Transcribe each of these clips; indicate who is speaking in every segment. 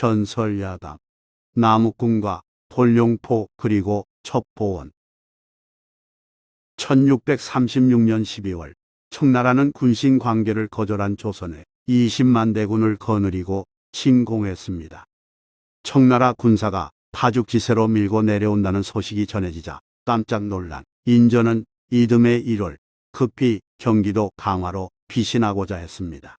Speaker 1: 전설야담, 나무꾼과 폴룡포 그리고 첩보원 1636년 12월 청나라는 군신 관계를 거절한 조선에 20만 대군을 거느리고 침공했습니다. 청나라 군사가 파죽지세로 밀고 내려온다는 소식이 전해지자 깜짝 놀란 인전은 이듬해 1월 급히 경기도 강화로 피신하고자 했습니다.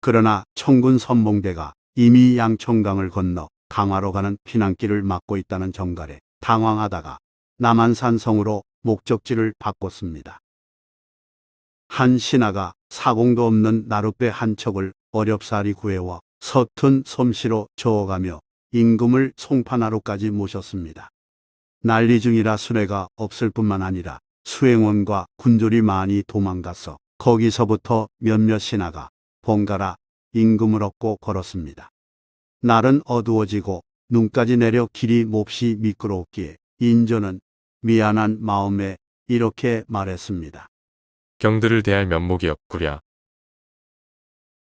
Speaker 1: 그러나 청군 선봉대가 이미 양청강을 건너 강화로 가는 피난길을 막고 있다는 정갈에 당황하다가 남한산 성으로 목적지를 바꿨습니다. 한 신하가 사공도 없는 나룻배 한 척을 어렵사리 구해와 서툰 솜씨로 저어가며 임금을 송파나루까지 모셨습니다. 난리 중이라 수레가 없을 뿐만 아니라 수행원과 군졸이 많이 도망가서 거기서부터 몇몇 신하가 번갈아 임금을 얻고 걸었습니다. 날은 어두워지고 눈까지 내려 길이 몹시 미끄러웠기에 인조는 미안한 마음에 이렇게 말했습니다.
Speaker 2: 경들을 대할 면목이 없구려.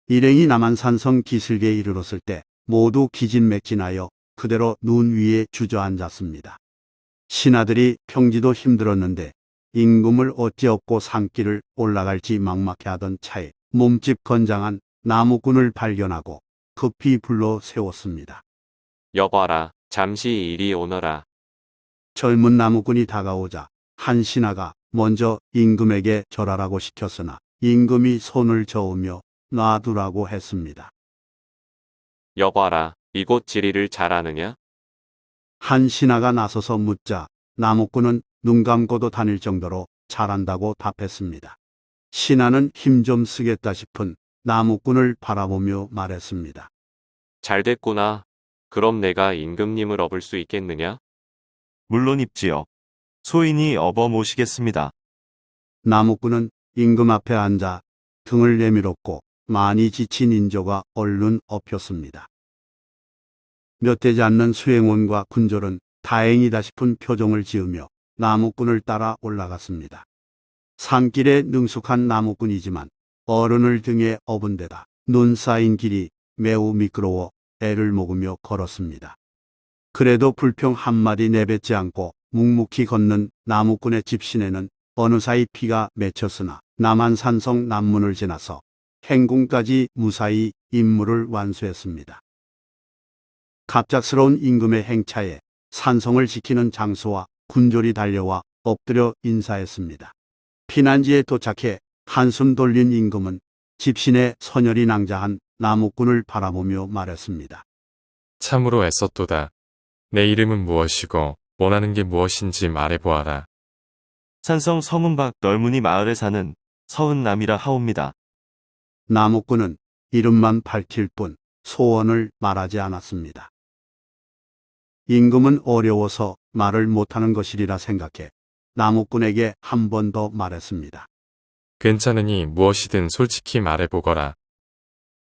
Speaker 1: 일행이 남한산성 기슭에 이르렀을 때 모두 기진맥진하여 그대로 눈 위에 주저앉았습니다. 신하들이 평지도 힘들었는데 임금을 어찌없고 산길을 올라갈지 막막해하던 차에 몸집 건장한 나무꾼을 발견하고 급히 불러 세웠습니다.
Speaker 3: 여봐라, 잠시 이리 오너라.
Speaker 1: 젊은 나무꾼이 다가오자 한 신하가 먼저 임금에게 절하라고 시켰으나 임금이 손을 저으며 놔두라고 했습니다.
Speaker 3: 여봐라, 이곳 지리를 잘 아느냐?
Speaker 1: 한 신하가 나서서 묻자 나무꾼은 눈 감고도 다닐 정도로 잘한다고 답했습니다. 신하는 힘 좀 쓰겠다 싶은 나무꾼을 바라보며 말했습니다.
Speaker 3: 잘 됐구나. 그럼 내가 임금님을 업을 수 있겠느냐?
Speaker 4: 물론 입지요. 소인이 업어 모시겠습니다.
Speaker 1: 나무꾼은 임금 앞에 앉아 등을 내밀었고 많이 지친 인조가 얼른 엎혔습니다. 몇 되지 않는 수행원과 군졸은 다행이다 싶은 표정을 지으며 나무꾼을 따라 올라갔습니다. 산길에 능숙한 나무꾼이지만 어른을 등에 업은 데다 눈 쌓인 길이 매우 미끄러워 애를 먹으며 걸었습니다. 그래도 불평 한마디 내뱉지 않고 묵묵히 걷는 나무꾼의 집신에는 어느 사이 피가 맺혔으나 남한산성 남문을 지나서 행궁까지 무사히 임무를 완수했습니다. 갑작스러운 임금의 행차에 산성을 지키는 장수와 군졸이 달려와 엎드려 인사했습니다. 피난지에 도착해 한숨 돌린 임금은 집신의 선열이 낭자한 나무꾼을 바라보며 말했습니다.
Speaker 2: 참으로 애썼도다. 내 이름은 무엇이고 원하는 게 무엇인지 말해보아라.
Speaker 4: 산성 서문 밖 널무니 마을에 사는 서은남이라 하옵니다.
Speaker 1: 나무꾼은 이름만 밝힐 뿐 소원을 말하지 않았습니다. 임금은 어려워서 말을 못하는 것이리라 생각해 나무꾼에게 한 번 더 말했습니다.
Speaker 2: 괜찮으니 무엇이든 솔직히 말해보거라.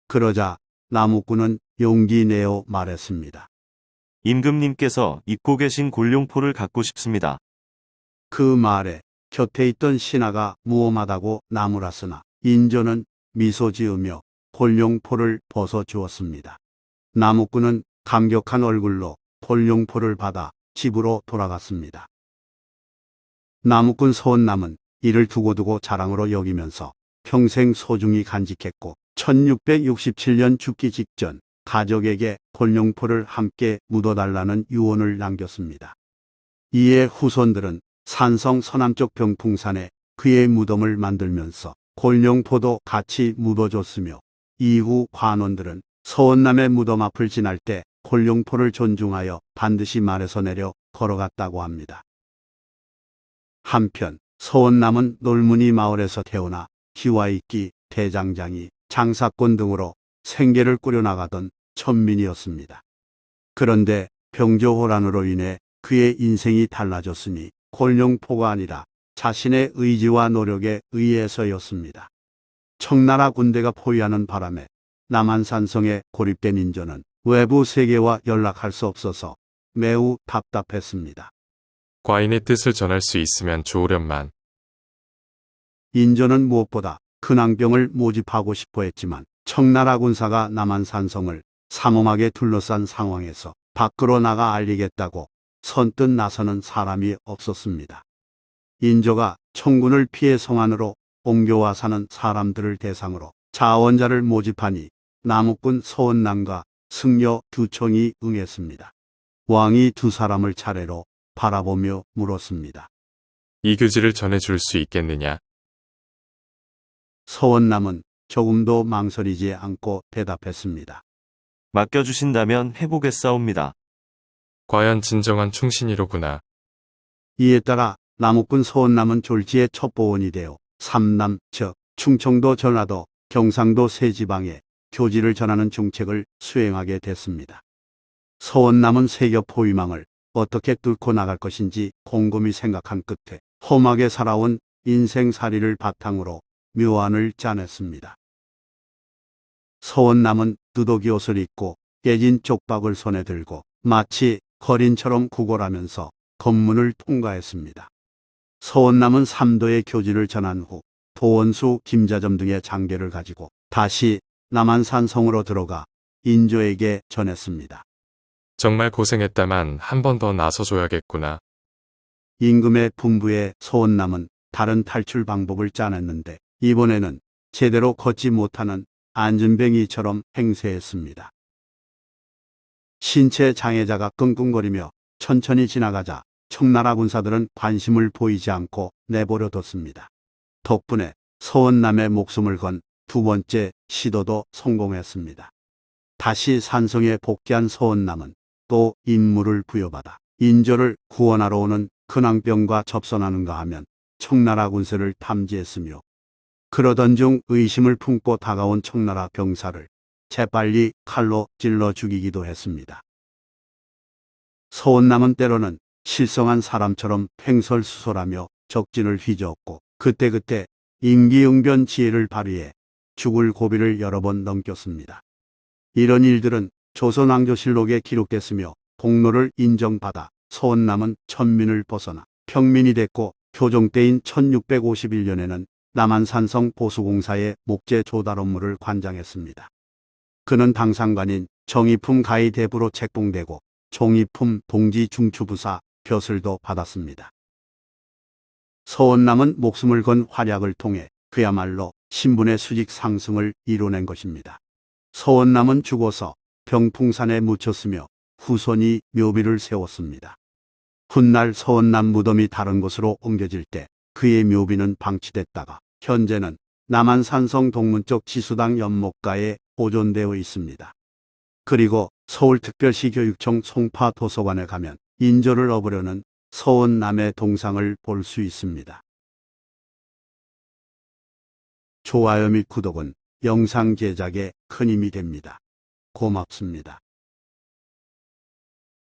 Speaker 1: 그러자 나무꾼은 용기 내어 말했습니다.
Speaker 4: 임금님께서 입고 계신 골룡포를 갖고 싶습니다.
Speaker 1: 그 말에 곁에 있던 신하가 무엄하다고 나무랐으나 인조는 미소 지으며 폴룡포를 벗어 주었습니다. 나무꾼은 감격한 얼굴로 폴룡포를 받아 집으로 돌아갔습니다. 나무꾼 소원남은 이를 두고두고 자랑으로 여기면서 평생 소중히 간직했고 1667년 죽기 직전 가족에게 폴룡포를 함께 묻어달라는 유언을 남겼습니다. 이에 후손들은 산성 서남쪽 병풍산에 그의 무덤을 만들면서 골룡포도 같이 묻어줬으며 이후 관원들은 서원남의 무덤 앞을 지날 때 골룡포를 존중하여 반드시 말에서 내려 걸어갔다고 합니다. 한편 서원남은 놀문이 마을에서 태어나 희와이끼, 대장장이, 장사꾼 등으로 생계를 꾸려나가던 천민이었습니다. 그런데 병조호란으로 인해 그의 인생이 달라졌으니 골룡포가 아니라 자신의 의지와 노력에 의해서였습니다. 청나라 군대가 포위하는 바람에 남한산성에 고립된 인조는 외부 세계와 연락할 수 없어서 매우 답답했습니다.
Speaker 2: 과인의 뜻을 전할 수 있으면 좋으련만.
Speaker 1: 인조는 무엇보다 근황병을 모집하고 싶어 했지만 청나라 군사가 남한 산성을 삼엄하게 둘러싼 상황에서 밖으로 나가 알리겠다고 선뜻 나서는 사람이 없었습니다. 인조가 청군을 피해 성안으로 옮겨와 사는 사람들을 대상으로 자원자를 모집하니 남욱군 서원남과 승려 두 총이 응했습니다. 왕이 두 사람을 차례로 바라보며 물었습니다.
Speaker 2: 이 교지를 전해줄 수 있겠느냐?
Speaker 1: 서원남은 조금도 망설이지 않고 대답했습니다.
Speaker 4: 맡겨주신다면 해보겠사옵니다.
Speaker 2: 과연 진정한 충신이로구나.
Speaker 1: 이에 따라 남욱군 서원남은 졸지의 첩보원이 되어 삼남, 즉 충청도 전라도, 경상도 세 지방에 교지를 전하는 중책을 수행하게 됐습니다. 서원남은 세겹 포위망을 어떻게 뚫고 나갈 것인지 곰곰이 생각한 끝에 험하게 살아온 인생살이를 바탕으로 묘안을 짜냈습니다. 서원남은 두더기 옷을 입고 깨진 쪽박을 손에 들고 마치 거린처럼 구걸하면서 검문을 통과했습니다. 서원남은 삼도의 교지를 전한 후 도원수, 김자점 등의 장계를 가지고 다시 남한산성으로 들어가 인조에게 전했습니다.
Speaker 2: 정말 고생했다만 한 번 더 나서줘야겠구나.
Speaker 1: 임금의 분부에 서원남은 다른 탈출 방법을 짜냈는데 이번에는 제대로 걷지 못하는 안전뱅이처럼 행세했습니다. 신체 장애자가 끙끙거리며 천천히 지나가자 청나라 군사들은 관심을 보이지 않고 내버려 뒀습니다. 덕분에 서원남의 목숨을 건 두 번째 시도도 성공했습니다. 다시 산성에 복귀한 서원남은 또 임무를 부여받아 인조를 구원하러 오는 근황병과 접선하는가 하면 청나라 군세를 탐지했으며 그러던 중 의심을 품고 다가온 청나라 병사를 재빨리 칼로 찔러 죽이기도 했습니다. 서원남은 때로는 실성한 사람처럼 횡설수설하며 적진을 휘저었고 그때그때 임기응변 지혜를 발휘해 죽을 고비를 여러 번 넘겼습니다. 이런 일들은 조선왕조실록에 기록됐으며 공로를 인정받아 서원남은 천민을 벗어나 평민이 됐고 교종 때인 1651년에는 남한산성 보수공사의 목재 조달 업무를 관장했습니다. 그는 당상관인 정의품 가히 대부로 책봉되고 종이품 동지 중추부사 벼슬도 받았습니다. 서원남은 목숨을 건 활약을 통해 그야말로 신분의 수직 상승을 이뤄낸 것입니다. 서원남은 죽어서 병풍산에 묻혔으며 후손이 묘비를 세웠습니다. 훗날 서원남 무덤이 다른 곳으로 옮겨질 때 그의 묘비는 방치됐다가 현재는 남한산성 동문쪽 지수당 연못가에 보존되어 있습니다. 그리고 서울특별시 교육청 송파 도서관에 가면 인조를 업으려는 서원남의 동상을 볼 수 있습니다. 좋아요 및 구독은 영상 제작에 큰 힘이 됩니다. 고맙습니다.